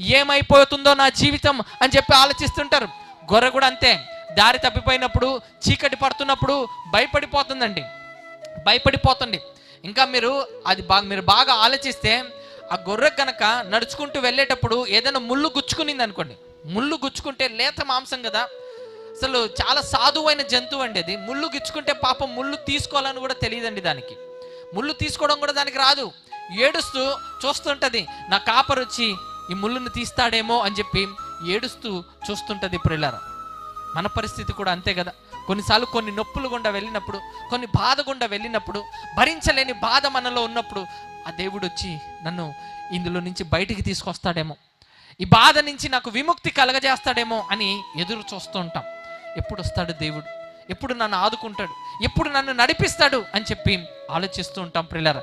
ఏమైపోతుందో నా జీవితం అని చెప్పి ఆలోచిస్తుంటారు. గొర్రె కూడా అంతే. దారి తప్పిపోయినప్పుడు చీకటి పడుతున్నప్పుడు భయపడిపోతుందండి. భయపడిపోతుంది. ఇంకా మీరు అది బాగా మీరు బాగా ఆలోచిస్తే ఆ గొర్రె కనుక నడుచుకుంటూ వెళ్ళేటప్పుడు ఏదైనా ముళ్ళు గుచ్చుకునింది అనుకోండి. ముళ్ళు గుచ్చుకుంటే లేత మాంసం కదా. అసలు చాలా సాధువైన జంతువు అండి అది. ముళ్ళు గుచ్చుకుంటే పాపం ముళ్ళు తీసుకోవాలని కూడా తెలియదండి దానికి. ముళ్ళు తీసుకోవడం కూడా దానికి రాదు. ఏడుస్తూ చూస్తుంటది. నా కాపరు వచ్చి ఈ ముళ్ళును తీస్తాడేమో అని చెప్పి ఏడుస్తూ చూస్తుంటుంది ప్రిల్లరా. మన పరిస్థితి కూడా అంతే కదా. కొన్నిసార్లు కొన్ని నొప్పులు గుండా వెళ్ళినప్పుడు కొన్ని బాధ గుండా వెళ్ళినప్పుడు భరించలేని బాధ మనలో ఉన్నప్పుడు ఆ దేవుడు వచ్చి నన్ను ఇందులో నుంచి బయటికి తీసుకొస్తాడేమో. ఈ బాధ నుంచి నాకు విముక్తి కలగజేస్తాడేమో అని ఎదురు చూస్తూ ఉంటాం. ఎప్పుడు వస్తాడు దేవుడు? ఎప్పుడు నన్ను ఆదుకుంటాడు? ఎప్పుడు నన్ను నడిపిస్తాడు? అని చెప్పి ఆలోచిస్తూ ఉంటాం ప్రిల్లర.